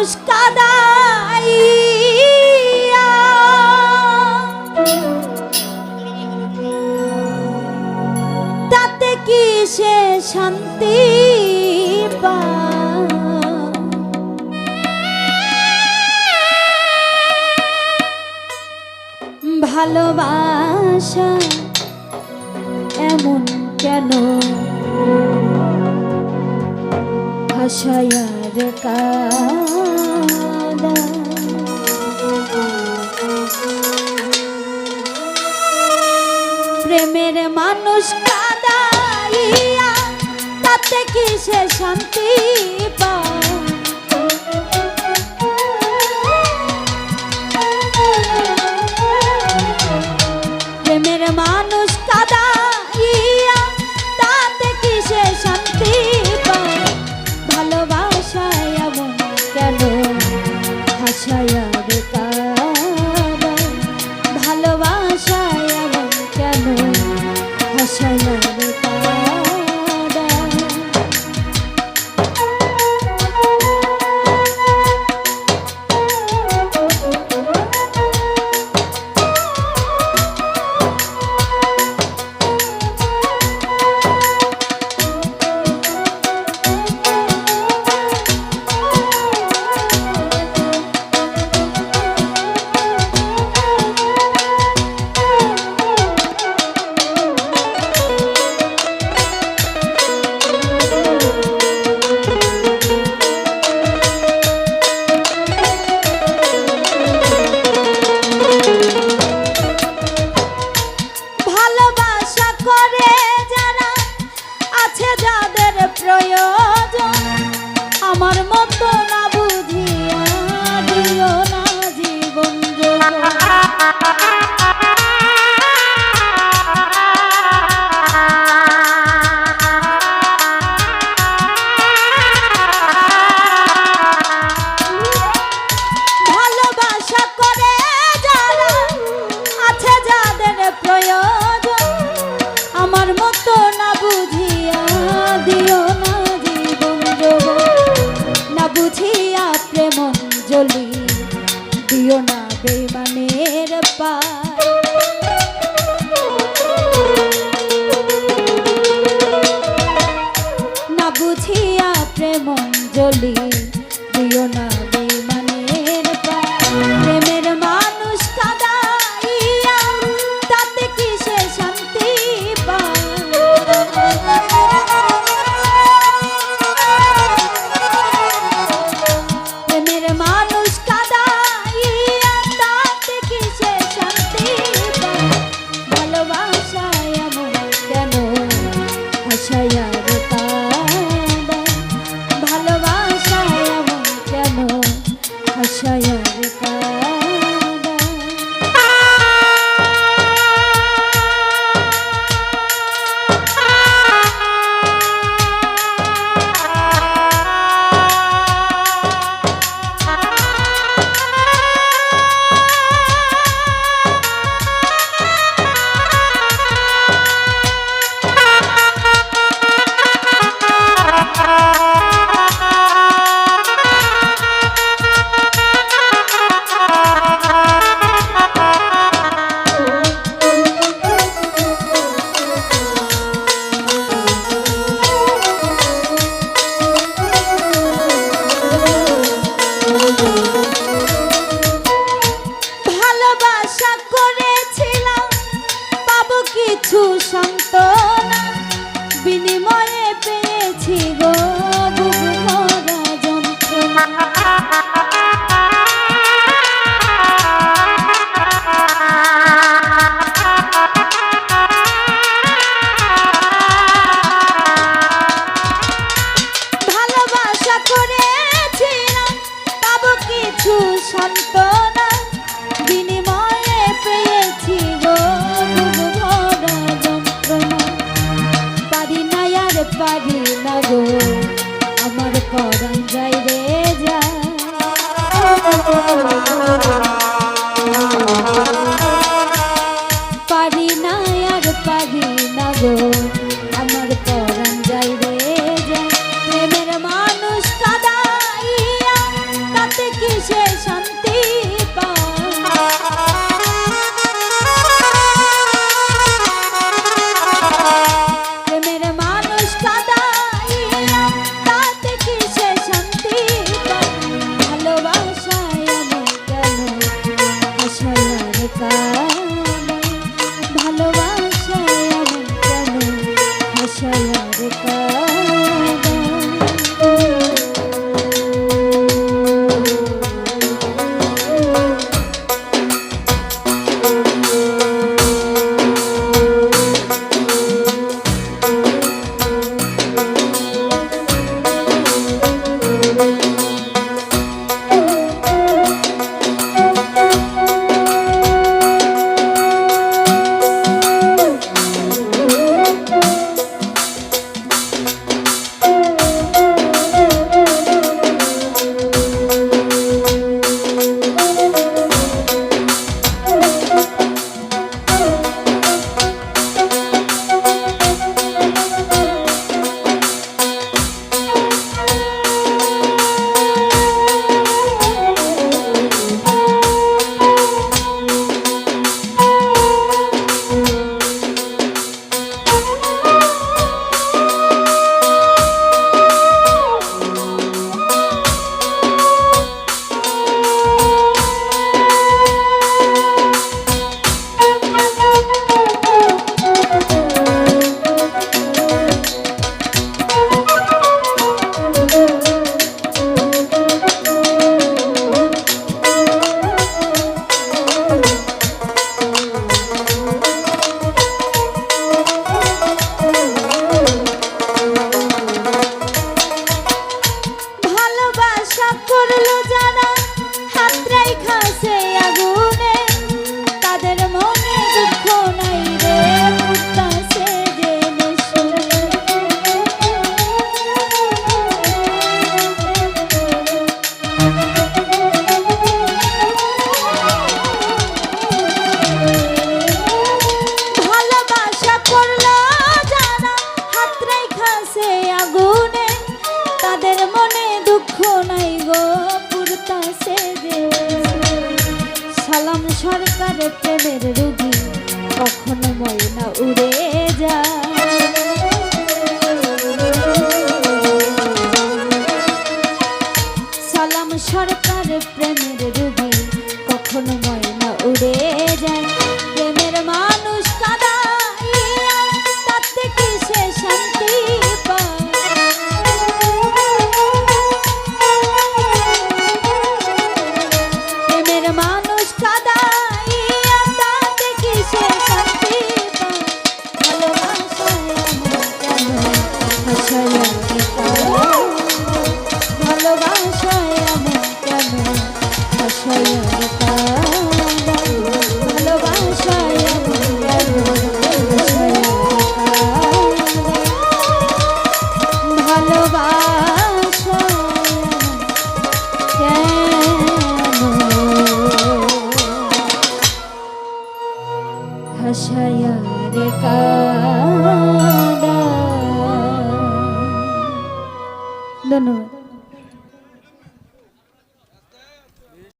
মানুষ কাদাইয়া। তাতে কি সে শান্তি ভালোবাসা এমন কেন? আশায়ার কাদা প্রেমের মানুষ কাদাইয়া তাতে কি সে শান্তি? China. দিও না। কিছু সন্তান বিনিময়ে পারি না গো আমার পড়া আছে আগুনে, তাদের মনে দুঃখ নাই গো পুরতাছে সালাম সরকার প্রেমের রুগী, কখনো ময়না উড়ে ধন্যবাদ